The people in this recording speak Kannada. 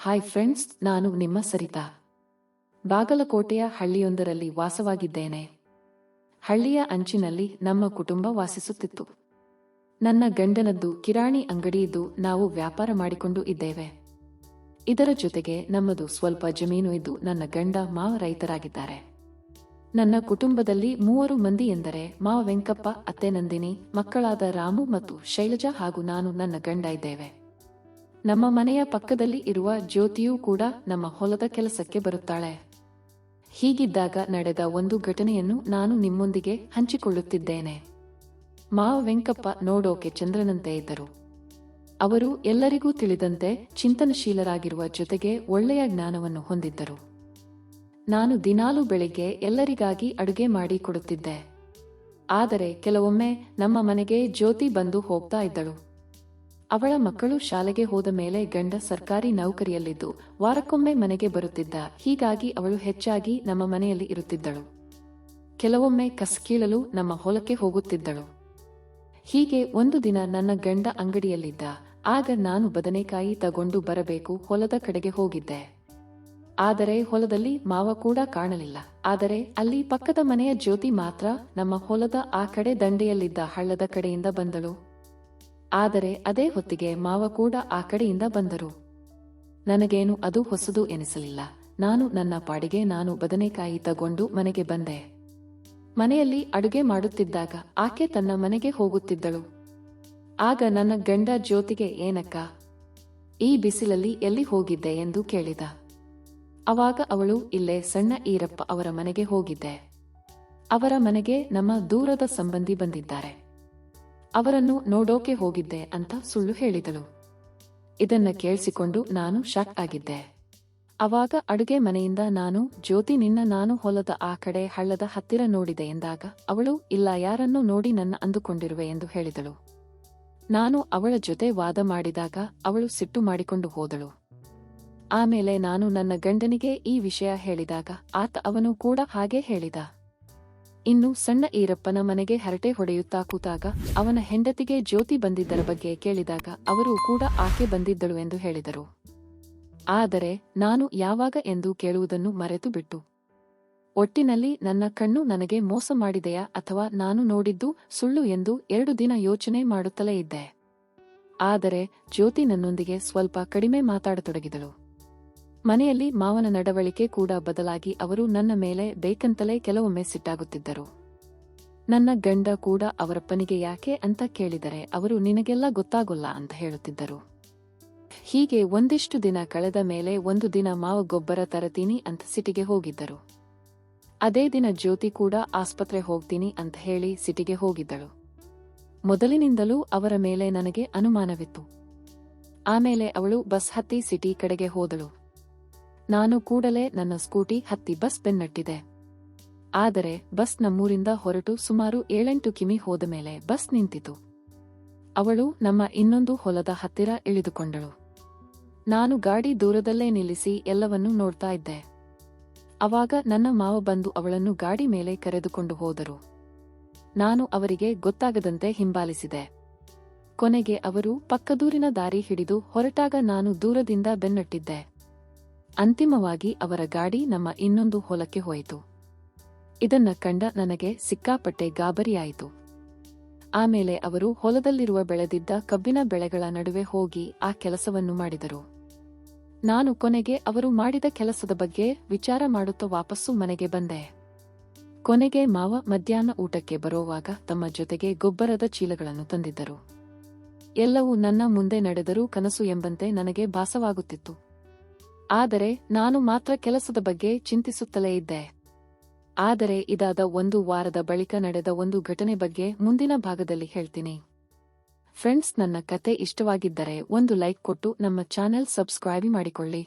ಹಾಯ್ ಫ್ರೆಂಡ್ಸ್, ನಾನು ನಿಮ್ಮ ಸರಿತಾ. ಬಾಗಲಕೋಟೆಯ ಹಳ್ಳಿಯೊಂದರಲ್ಲಿ ವಾಸವಾಗಿದ್ದೇನೆ. ಹಳ್ಳಿಯ ಅಂಚಿನಲ್ಲಿ ನಮ್ಮ ಕುಟುಂಬ ವಾಸಿಸುತ್ತಿತ್ತು. ನನ್ನ ಗಂಡನದ್ದು ಕಿರಾಣಿ ಅಂಗಡಿಯಿದ್ದು ನಾವು ವ್ಯಾಪಾರ ಮಾಡಿಕೊಂಡು ಇದ್ದೇವೆ. ಇದರ ಜೊತೆಗೆ ನಮ್ಮದು ಸ್ವಲ್ಪ ಜಮೀನು ಇದ್ದು ನನ್ನ ಗಂಡ ಮಾವ ರೈತರಾಗಿದ್ದಾರೆ. ನನ್ನ ಕುಟುಂಬದಲ್ಲಿ ಮೂವರು ಮಂದಿ ಎಂದರೆ ಮಾವ ವೆಂಕಪ್ಪ ಅತ್ತೆ ನಂದಿನಿ, ಮಕ್ಕಳಾದ ರಾಮು ಮತ್ತು ಶೈಲಜಾ ಹಾಗೂ ನಾನು ನನ್ನ ಗಂಡ ಇದ್ದೇವೆ. ನಮ್ಮ ಮನೆಯ ಪಕ್ಕದಲ್ಲಿ ಇರುವ ಜ್ಯೋತಿಯೂ ಕೂಡ ನಮ್ಮ ಹೊಲದ ಕೆಲಸಕ್ಕೆ ಬರುತ್ತಾಳೆ. ಹೀಗಿದ್ದಾಗ ನಡೆದ ಒಂದು ಘಟನೆಯನ್ನು ನಾನು ನಿಮ್ಮೊಂದಿಗೆ ಹಂಚಿಕೊಳ್ಳುತ್ತಿದ್ದೇನೆ. ಮಾವ ವೆಂಕಪ್ಪ ನೋಡೋಕೆ ಚಂದ್ರನಂತೆ ಇದ್ದರು. ಅವರು ಎಲ್ಲರಿಗೂ ತಿಳಿದಂತೆ ಚಿಂತನಶೀಲರಾಗಿರುವ ಜೊತೆಗೆ ಒಳ್ಳೆಯ ಜ್ಞಾನವನ್ನು ಹೊಂದಿದ್ದರು. ನಾನು ದಿನಾಲೂ ಬೆಳಿಗ್ಗೆ ಎಲ್ಲರಿಗಾಗಿ ಅಡುಗೆ ಮಾಡಿ ಕೊಡುತ್ತಿದ್ದೆ. ಆದರೆ ಕೆಲವೊಮ್ಮೆ ನಮ್ಮ ಮನೆಗೆ ಜ್ಯೋತಿ ಬಂದು ಹೋಗ್ತಾ ಇದ್ದಳು. ಅವಳ ಮಕ್ಕಳು ಶಾಲೆಗೆ ಹೋದ ಮೇಲೆ ಗಂಡ ಸರ್ಕಾರಿ ನೌಕರಿಯಲ್ಲಿದ್ದು ವಾರಕ್ಕೊಮ್ಮೆ ಮನೆಗೆ ಬರುತ್ತಿದ್ದ. ಹೀಗಾಗಿ ಅವಳು ಹೆಚ್ಚಾಗಿ ನಮ್ಮ ಮನೆಯಲ್ಲಿ ಇರುತ್ತಿದ್ದಳು. ಕೆಲವೊಮ್ಮೆ ಕಸಕೀಳಲು ನಮ್ಮ ಹೊಲಕ್ಕೆ ಹೋಗುತ್ತಿದ್ದಳು. ಹೀಗೆ ಒಂದು ದಿನ ನನ್ನ ಗಂಡ ಅಂಗಡಿಯಲ್ಲಿದ್ದ. ಆಗ ನಾನು ಬದನೆಕಾಯಿ ತಗೊಂಡು ಬರಬೇಕು ಹೊಲದ ಕಡೆಗೆ ಹೋಗಿದ್ದೆ. ಆದರೆ ಹೊಲದಲ್ಲಿ ಮಾವ ಕೂಡ ಕಾಣಲಿಲ್ಲ. ಆದರೆ ಅಲ್ಲಿ ಪಕ್ಕದ ಮನೆಯ ಜ್ಯೋತಿ ಮಾತ್ರ ನಮ್ಮ ಹೊಲದ ಆ ಕಡೆ ದಂಡೆಯಲ್ಲಿದ್ದ ಹಳ್ಳದ ಕಡೆಯಿಂದ ಬಂದಳು. ಆದರೆ ಅದೇ ಹೊತ್ತಿಗೆ ಮಾವ ಕೂಡ ಆ ಕಡೆಯಿಂದ ಬಂದರು. ನನಗೇನು ಅದು ಹೊಸದು ಎನಿಸಲಿಲ್ಲ. ನಾನು ನನ್ನ ಪಾಡಿಗೆ ನಾನು ಬದನೆಕಾಯಿ ತಗೊಂಡು ಮನೆಗೆ ಬಂದೆ. ಮನೆಯಲ್ಲಿ ಅಡುಗೆ ಮಾಡುತ್ತಿದ್ದಾಗ ಆಕೆ ತನ್ನ ಮನೆಗೆ ಹೋಗುತ್ತಿದ್ದಳು. ಆಗ ನನ್ನ ಗಂಡ ಜ್ಯೋತಿಗೆ, ಏನಕ್ಕ? ಈ ಬಿಸಿಲಲ್ಲಿ ಎಲ್ಲಿ ಹೋಗಿದ್ದೆ ಎಂದು ಕೇಳಿದ. ಅವಾಗ ಅವಳು ಇಲ್ಲೇ ಸಣ್ಣ ಈರಪ್ಪ ಅವರ ಮನೆಗೆ ಹೋಗಿದ್ದೆ. ಅವರ ಮನೆಗೆ ನಮ್ಮ ದೂರದ ಸಂಬಂಧಿ ಬಂದಿದ್ದಾರೆ. ಅವರನ್ನು ನೋಡೋಕೆ ಹೋಗಿದ್ದೆ ಅಂತ ಸುಳ್ಳು ಹೇಳಿದಳು. ಇದನ್ನ ಕೇಳಿಸಿಕೊಂಡು ನಾನು ಶಾಕ್ ಆಗಿದ್ದೆ. ಅವಾಗ ಅಡುಗೆ ಮನೆಯಿಂದ ನಾನು, ಜ್ಯೋತಿ ನಿನ್ನ ನಾನು ಹೊಲದ ಆ ಕಡೆ ಹಳ್ಳದ ಹತ್ತಿರ ನೋಡಿದೆ ಎಂದಾಗ ಅವಳು, ಇಲ್ಲ, ಯಾರನ್ನು ನೋಡಿ ನನ್ನ ಅಂದುಕೊಂಡಿರುವೆ ಎಂದು ಹೇಳಿದಳು. ನಾನು ಅವಳ ಜೊತೆ ವಾದ ಮಾಡಿದಾಗ ಅವಳು ಸಿಟ್ಟು ಮಾಡಿಕೊಂಡು ಹೋದಳು. ಆಮೇಲೆ ನಾನು ನನ್ನ ಗಂಡನಿಗೆ ಈ ವಿಷಯ ಹೇಳಿದಾಗ ಆತ ಅವನು ಕೂಡ ಹಾಗೆ ಹೇಳಿದ. ಇನ್ನು ಸಣ್ಣ ಈರಪ್ಪನ ಮನೆಗೆ ಹರಟೆ ಹೊಡೆಯುತ್ತಾ ಕೂತಾಗ ಅವನ ಹೆಂಡತಿಗೆ ಜ್ಯೋತಿ ಬಂದಿದ್ದರ ಬಗ್ಗೆ ಕೇಳಿದಾಗ ಅವರು ಕೂಡ ಆಕೆ ಬಂದಿದ್ದಳು ಎಂದು ಹೇಳಿದರು. ಆದರೆ ನಾನು ಯಾವಾಗ ಎಂದು ಕೇಳುವುದನ್ನು ಮರೆತು ಬಿಟ್ಟು. ಒಟ್ಟಿನಲ್ಲಿ ನನ್ನ ಕಣ್ಣು ನನಗೆ ಮೋಸ ಮಾಡಿದೆಯಾ ಅಥವಾ ನಾನು ನೋಡಿದ್ದು ಸುಳ್ಳು ಎಂದು ಎರಡು ದಿನ ಯೋಚನೆ ಮಾಡುತ್ತಲೇ ಇದ್ದೆ. ಆದರೆ ಜ್ಯೋತಿ ನನ್ನೊಂದಿಗೆ ಸ್ವಲ್ಪ ಕಡಿಮೆ ಮಾತಾಡತೊಡಗಿದಳು. ಮನೆಯಲ್ಲಿ ಮಾವನ ನಡವಳಿಕೆ ಕೂಡ ಬದಲಾಗಿ ಅವರು ನನ್ನ ಮೇಲೆ ಬೇಕಂತಲೇ ಕೆಲವೊಮ್ಮೆ ಸಿಟ್ಟಾಗುತ್ತಿದ್ದರು. ನನ್ನ ಗಂಡ ಕೂಡ ಅವರಪ್ಪನಿಗೆ ಯಾಕೆ ಅಂತ ಕೇಳಿದರೆ ಅವರು ನಿನಗೆಲ್ಲ ಗೊತ್ತಾಗೋಲ್ಲ ಅಂತ ಹೇಳುತ್ತಿದ್ದರು. ಹೀಗೆ ಒಂದಿಷ್ಟು ದಿನ ಕಳೆದ ಮೇಲೆ ಒಂದು ದಿನ ಮಾವ ಗೊಬ್ಬರ ತರತೀನಿ ಅಂತ ಸಿಟಿಗೆ ಹೋಗಿದ್ದರು. ಅದೇ ದಿನ ಜ್ಯೋತಿ ಕೂಡ ಆಸ್ಪತ್ರೆ ಹೋಗ್ತೀನಿ ಅಂತ ಹೇಳಿ ಸಿಟಿಗೆ ಹೋಗಿದ್ದಳು. ಮೊದಲಿನಿಂದಲೂ ಅವರ ಮೇಲೆ ನನಗೆ ಅನುಮಾನವಿತ್ತು. ಆಮೇಲೆ ಅವಳು ಬಸ್ ಹತ್ತಿ ಸಿಟಿ ಕಡೆಗೆ ಹೋದಳು. ನಾನು ಕೂಡಲೇ ನನ್ನ ಸ್ಕೂಟಿ ಹತ್ತಿ ಬಸ್ ಬೆನ್ನಟ್ಟಿದೆ. ಆದರೆ ಬಸ್ ನಮ್ಮೂರಿಂದ ಹೊರಟು ಸುಮಾರು ಏಳೆಂಟು ಕಿಮಿ ಹೋದ ಮೇಲೆ ಬಸ್ ನಿಂತಿತು. ಅವಳು ನಮ್ಮ ಇನ್ನೊಂದು ಹೊಲದ ಹತ್ತಿರ ಇಳಿದುಕೊಂಡಳು. ನಾನು ಗಾಡಿ ದೂರದಲ್ಲೇ ನಿಲ್ಲಿಸಿ ಎಲ್ಲವನ್ನೂ ನೋಡ್ತಾ ಇದ್ದೆ. ಅವಾಗ ನನ್ನ ಮಾವ ಬಂದು ಅವಳನ್ನು ಗಾಡಿ ಮೇಲೆ ಕರೆದುಕೊಂಡು ಹೋದರು. ನಾನು ಅವರಿಗೆ ಗೊತ್ತಾಗದಂತೆ ಹಿಂಬಾಲಿಸಿದೆ. ಕೊನೆಗೆ ಅವರು ಪಕ್ಕದೂರಿನ ದಾರಿ ಹಿಡಿದು ಹೊರಟಾಗ ನಾನು ದೂರದಿಂದ ಬೆನ್ನಟ್ಟಿದ್ದೆ. ಅಂತಿಮವಾಗಿ ಅವರ ಗಾಡಿ ನಮ್ಮ ಇನ್ನೊಂದು ಹೊಲಕ್ಕೆ ಹೋಯಿತು. ಇದನ್ನ ಕಂಡ ನನಗೆ ಸಿಕ್ಕಾಪಟ್ಟೆ ಗಾಬರಿಯಾಯಿತು. ಆಮೇಲೆ ಅವರು ಹೊಲದಲ್ಲಿರುವ ಬೆಳೆದಿದ್ದ ಕಬ್ಬಿನ ಬೆಳೆಗಳ ನಡುವೆ ಹೋಗಿ ಆ ಕೆಲಸವನ್ನು ಮಾಡಿದರು. ನಾನು ಕೊನೆಗೆ ಅವರು ಮಾಡಿದ ಕೆಲಸದ ಬಗ್ಗೆ ವಿಚಾರ ಮಾಡುತ್ತಾ ವಾಪಸ್ಸು ಮನೆಗೆ ಬಂದೆ. ಕೊನೆಗೆ ಮಾವ ಮಧ್ಯಾಹ್ನ ಊಟಕ್ಕೆ ಬರುವಾಗ ತಮ್ಮ ಜೊತೆಗೆ ಗೊಬ್ಬರದ ಚೀಲಗಳನ್ನು ತಂದಿದ್ದರು. ಎಲ್ಲವೂ ನನ್ನ ಮುಂದೆ ನಡೆದರೂ ಕನಸು ಎಂಬಂತೆ ನನಗೆ ಭಾಸವಾಗುತ್ತಿತ್ತು. ಆದರೆ ನಾನು ಮಾತ್ರ ಕೆಲಸದ ಬಗ್ಗೆ ಚಿಂತಿಸುತ್ತಲೇ ಇದ್ದೆ. ಆದರೆ ಇದಾದ ಒಂದು ವಾರದ ಬಳಿಕ ನಡೆದ ಒಂದು ಘಟನೆ ಬಗ್ಗೆ ಮುಂದಿನ ಭಾಗದಲ್ಲಿ ಹೇಳ್ತೀನಿ. ಫ್ರೆಂಡ್ಸ್, ನನ್ನ ಕತೆ ಇಷ್ಟವಾಗಿದ್ದರೆ ಒಂದು ಲೈಕ್ ಕೊಟ್ಟು ನಮ್ಮ ಚಾನೆಲ್ ಸಬ್ಸ್ಕ್ರೈಬ್ ಮಾಡಿಕೊಳ್ಳಿ.